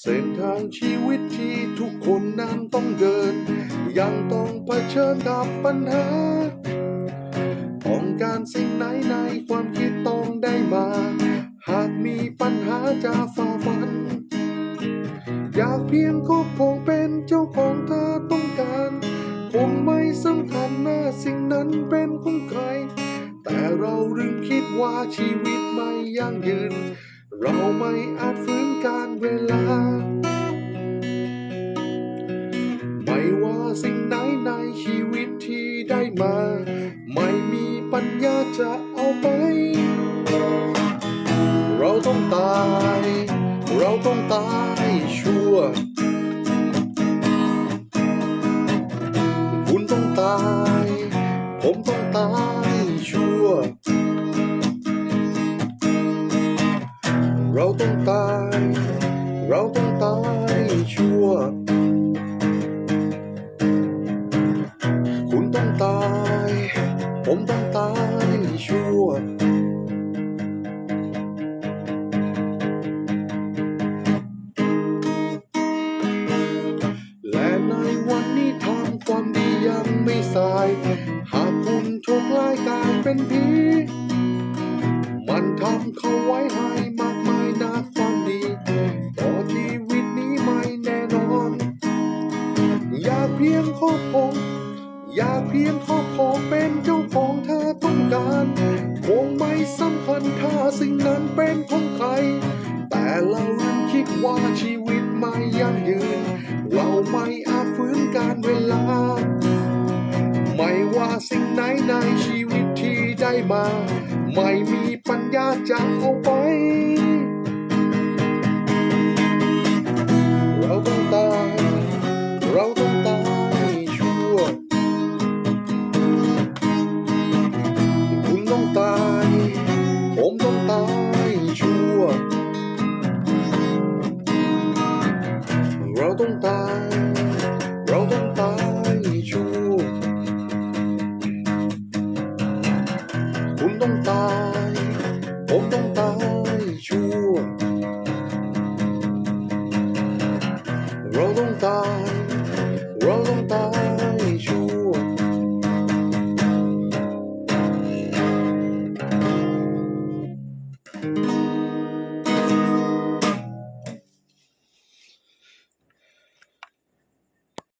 เส้นทางชีวิตที่ทุกคนนั้นต้องเดิน ยังต้องเผชิญกับปัญหา ต้องการสิ่งไหนในความคิดต้องได้มา หากมีปัญหาจะฝ่าฟัน อยากเพียงครอบครองเป็นเจ้าของถ้าต้องการ คงไม่สำคัญนะสิ่งนั้นเป็นของใคร แต่เราลืมคิดว่าชีวิตไม่ยั่งยืน เราไม่อาจฟื้นการเวลา ไม่ว่าสิ่งไหนในชีวิตที่ได้มา ไม่มีปัญญาจะเอาไป เราต้องตาย เราต้องตายชัวคุณต้องตาย ผมต้องตายชัว เราต้องตาย เราต้องตายชัวคุณต้องตาย ผมต้องตายชัวและในวันนี้ทำความดียังไม่สาย หากคุณถูกไล่กลายเป็นผี มันทำเขาไว้ให้ พงองอยากเพียงครอบครองเป็นเจ้าของถ้าต้องการคงไม่สำคัญถ้าสิ่งนั้นเป็นของใคร แต่เราลืมคิดว่าชีวิตไม่ยั่งยืน เราไม่อาจฟื้นการเวลา ไม่ว่าสิ่งไหนในชีวิตที่ได้มา ไม่มีปัญญาจะเอา ผมต้องตาย ผมต้องตายชัวเราต้องตาย เราต้องตาย